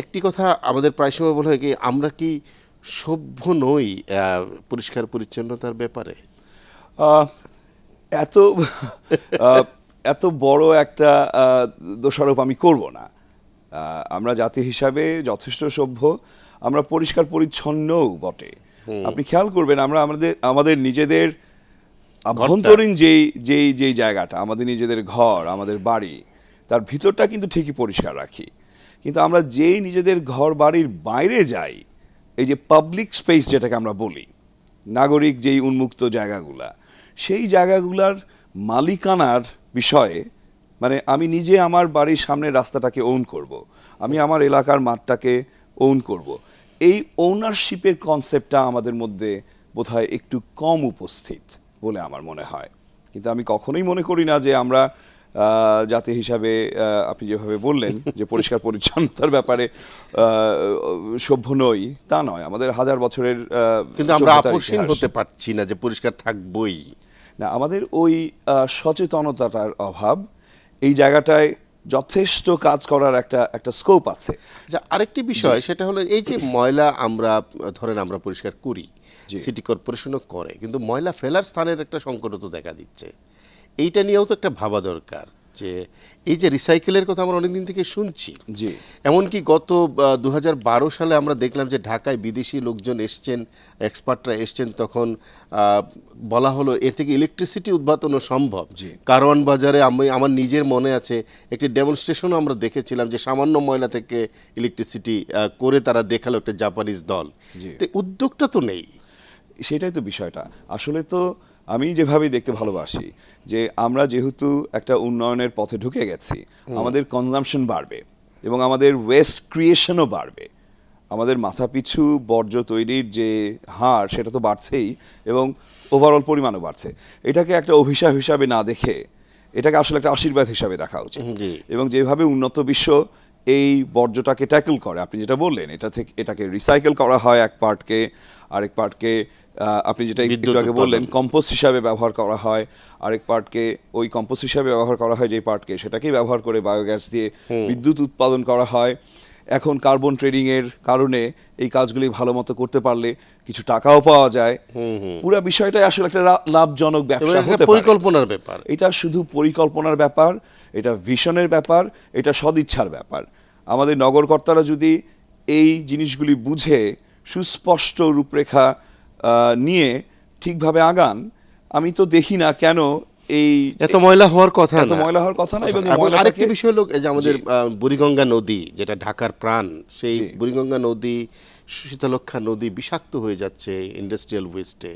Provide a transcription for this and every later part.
একটি কথা আমাদের প্রায় সময় বলা হয় কি আমরা কি সভ্য নই পরিষ্কার পরিচ্ছন্নতার ব্যাপারে? এত এত বড় একটা দোষারোপ আমি করব না। আমরা জাতি হিসাবে যথেষ্ট সভ্য আমরা পরিষ্কার পরিচ্ছন্নও বটে। আপনি খেয়াল করবেন আমরা আমাদের আমাদের নিজেদের আভ্যন্তরীণ যেই যেই যেই জায়গাটা আমাদের নিজেদের ঘর আমাদের বাড়ি তার ভিতরটা কিন্তু ঠিকই পরিষ্কার রাখি। কিন্তু আমরা যেই নিজেদের ঘর বাড়ির বাইরে যাই, এই যে পাবলিক স্পেস যেটাকে আমরা বলি, নাগরিক যেই উন্মুক্ত জায়গাগুলা, সেই জায়গাগুলার মালিকানার বিষয়ে মানে আমি নিজে আমার বাড়ির সামনে রাস্তাটাকে ওন করব। আমি আমার এলাকার মাঠটাকে ওন করব। এই ওনারশিপের কনসেপ্টটা আমাদের মধ্যে বোধহয় একটু কম উপস্থিত বলে আমার মনে হয় কিন্তু আমি কখনোই মনে করি না যে আমরা জাতি হিসাবে আপনি যেভাবে বললেন যে পরিষ্কার পরিচ্ছন্নতার ব্যাপারে সভ্য নই তা নয়। আমাদের হাজার বছরের কিন্তু আমরা হতে পারছি না যে পরিষ্কার থাকবই। না আমাদের ওই সচেতনতাটার অভাব এই জায়গাটায় যথেষ্ট কাজ করার একটা একটা স্কোপ আছে। আচ্ছা আরেকটি বিষয় সেটা হলো এই যে ময়লা আমরা ধরেন আমরা পরিষ্কার করি সিটি কর্পোরেশনও করে কিন্তু ময়লা ফেলার স্থানের একটা সংকটও তো দেখা দিচ্ছে। এইটা নিয়েও তো একটা ভাবা দরকার যে এই যে রিসাইকেলের কথা আমরা অনেকদিন থেকে শুনছি। জি। এমনকি গত দু হাজার বারো সালে আমরা দেখলাম যে ঢাকায় বিদেশি লোকজন এসছেন এক্সপার্টরা এসছেন তখন বলা হলো এর থেকে ইলেকট্রিসিটি উৎপাদনও সম্ভব। কারওয়ান বাজারে আমি আমার নিজের মনে আছে একটি ডেমনস্ট্রেশনও আমরা দেখেছিলাম যে সামান্য ময়লা থেকে ইলেকট্রিসিটি করে তারা দেখাল একটা জাপানিজ দল। তো উদ্যোগটা তো নেই। সেটাই তো বিষয়টা। আসলে তো আমি যেভাবে দেখতে ভালোবাসি যে আমরা যেহেতু একটা উন্নয়নের পথে ঢুকে গেছি আমাদের কনজামশন বাড়বে এবং আমাদের ওয়েস্ট ক্রিয়েশনও বাড়বে। আমাদের মাথাপিছু বর্জ্য তৈরির যে হার সেটা তো বাড়ছেই এবং ওভারঅল পরিমাণও বাড়ছে। এটাকে একটা অভিশাপ হিসাবে না দেখে এটাকে আসলে একটা আশীর্বাদ হিসাবে দেখা উচিত। এবং যেভাবে উন্নত বিশ্ব এই বর্জ্যটাকে ট্যাকল করে। আপনি যেটা বললেন এটা থেকে এটাকে রিসাইকেল করা হয় এক পার্টকে আরেক পার্টকে আপনি যেটা একটু আগে বললেন কম্পোস্ট হিসাবে ব্যবহার করা হয় আরেক পার্টকে ওই কম্পোস্ট হিসাবে ব্যবহার করা হয় যে পার্টকে সেটাকেই ব্যবহার করে বায়োগ্যাস দিয়ে বিদ্যুৎ উৎপাদন করা হয়। এখন কার্বন ট্রেডিং এর কারণে এই কাজগুলি ভালো মতো করতে পারলে কিছু টাকাও পাওয়া যায়। পুরো বিষয়টাই আসলে একটা লাভজনক ব্যবসা হতে পরিকল্পনার ব্যাপার। এটা শুধু পরিকল্পনার ব্যাপার এটা ভিশনের ব্যাপার এটা সদিচ্ছার ব্যাপার। আমাদের নগরকর্তারা যদি এই জিনিসগুলি বুঝে সুস্পষ্ট রূপরেখা নিয়ে ঠিকভাবে আগান আমি তো দেখি না কেন এই এত ময়লা হওয়ার কথা এত না। ময়লা হওয়ার কথা না এবং আরেকটি বিষয় হলো যে আমাদের বুড়িগঙ্গা নদী যেটা ঢাকার প্রাণ সেই বুড়িগঙ্গা নদী শীতলক্ষা নদী বিষাক্ত হয়ে যাচ্ছে ইন্ডাস্ট্রিয়াল ওয়েস্টে।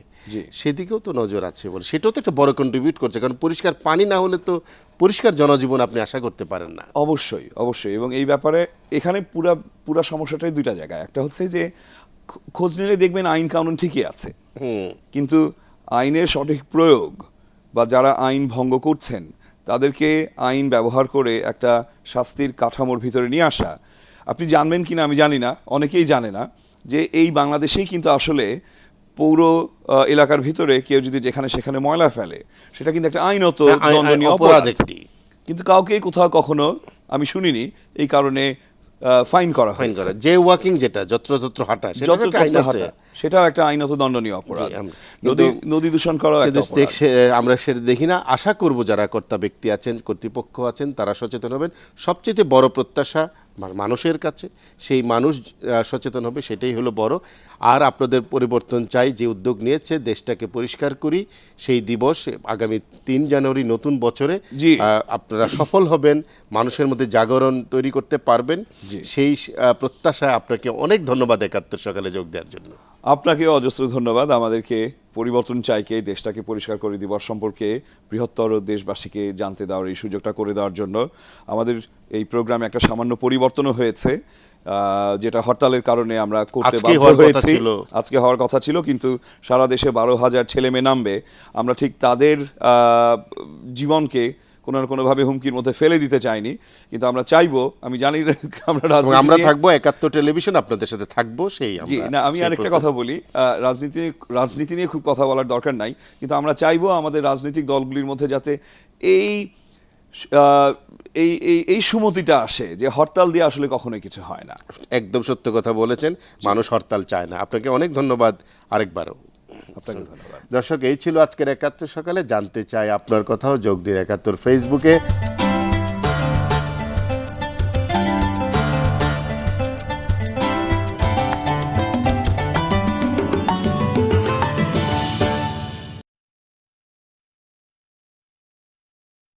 সেদিকেও তো নজর আছে বলে। সেটাও তো একটা বড় কন্ট্রিবিউট করছে কারণ পরিষ্কার পানি না হলে তো পরিষ্কার জনজীবন আপনি আশা করতে পারেন না। অবশ্যই অবশ্যই। এবং এই ব্যাপারে এখানে পুরা পুরা সমস্যাটাই দুইটা জায়গায়। একটা হচ্ছে যে খোঁজ নিলে দেখবেন আইন কানুন ঠিকই আছে। কিন্তু আইনের সঠিক প্রয়োগ বা যারা আইন ভঙ্গ করছেন তাদেরকে আইন ব্যবহার করে একটা শাস্তির কাঠামোর ভিতরে নিয়ে আসা। আপনি জানবেন কিনা আমি জানি না অনেকেই জানে না। যে এই বাংলাদেশেই কিন্তু আসলে পৌর এলাকার ভিতরে কেউ যদি যেখানে সেখানে ময়লা ফেলে সেটা কিন্তু একটা আইনত হ্যাঁ, দণ্ডনীয় অপরাধ। একটি কিন্তু কাউকে কোথাও কখনো আমি শুনিনি এই কারণে ফাইন করা ফাইন করা। যে ওয়াকিং যেটা যত্রতত্র হাঁটা সেটা যত একটা আইন আছে হাঁটা, সেটাও একটা আইনত দণ্ডনীয় অপরাধ। নদী নদী দূষণ করা একটা আমরা সেটা দেখি না। আশা করব যারা কর্তা ব্যক্তি আছেন কর্তৃপক্ষ আছেন তারা সচেতন হবেন। সবচেয়ে বড় প্রত্যাশা মানুষের কাছে সেই মানুষ সচেতন হবে সেটাই হলো বড় আর আপনাদের পরিবর্তন চাই যে উদ্যোগ নিয়েছে দেশটাকে পরিষ্কার করি সেই দিবস আগামী তিন জানুয়ারি নতুন বছরে। আপনারা সফল হবেন মানুষের মধ্যে জাগরণ তৈরি করতে পারবেন। সেই প্রত্যাশায় আপনাকে অনেক ধন্যবাদ একাত্তর সকালে যোগ দেওয়ার জন্য আপনাকে অজস্র ধন্যবাদ। আমাদেরকে পরিবর্তন চাইকে দেশটাকে পরিষ্কার করে দিবস সম্পর্কে বৃহত্তর দেশবাসীকে জানতে দেওয়ার এই সুযোগটা করে দেওয়ার জন্য। আমাদের এই প্রোগ্রামে একটা সামান্য পরিবর্তনও হয়েছে যেটা হরতালের কারণে আমরা করতে বাধ্য হয়েছি। আজকে হওয়ার কথা ছিল কিন্তু সারা দেশে বারো হাজার ছেলে মেয়ে নামবে। আমরা ঠিক তাদের জীবনকে কোনো না কোনোভাবে হুমকির মধ্যে ফেলে দিতে চাইনি কিন্তু আমরা চাইব আমি জানি আমরা আমরা থাকব একাত্তর টেলিভিশন আপনাদের সাথে থাকব সেই জি না আমি আরেকটা কথা বলি রাজনীতি রাজনীতি নিয়ে খুব কথা বলার দরকার নাই কিন্তু আমরা চাইব আমাদের রাজনৈতিক দলগুলির মধ্যে যাতে এই এই এই এই সুমতিটা আসে যে হরতাল দিয়ে আসলে কখনোই কিছু হয় না। একদম সত্য কথা বলেছেন মানুষ হরতাল চায় না। আপনাকে অনেক ধন্যবাদ আরেকবারও। আপনাকে ধন্যবাদ। দর্শক এই ছিল আজকের একাত্তর সকালে। জানতে চাই আপনার কথাও যোগ দিন একাত্তর ফেসবুকে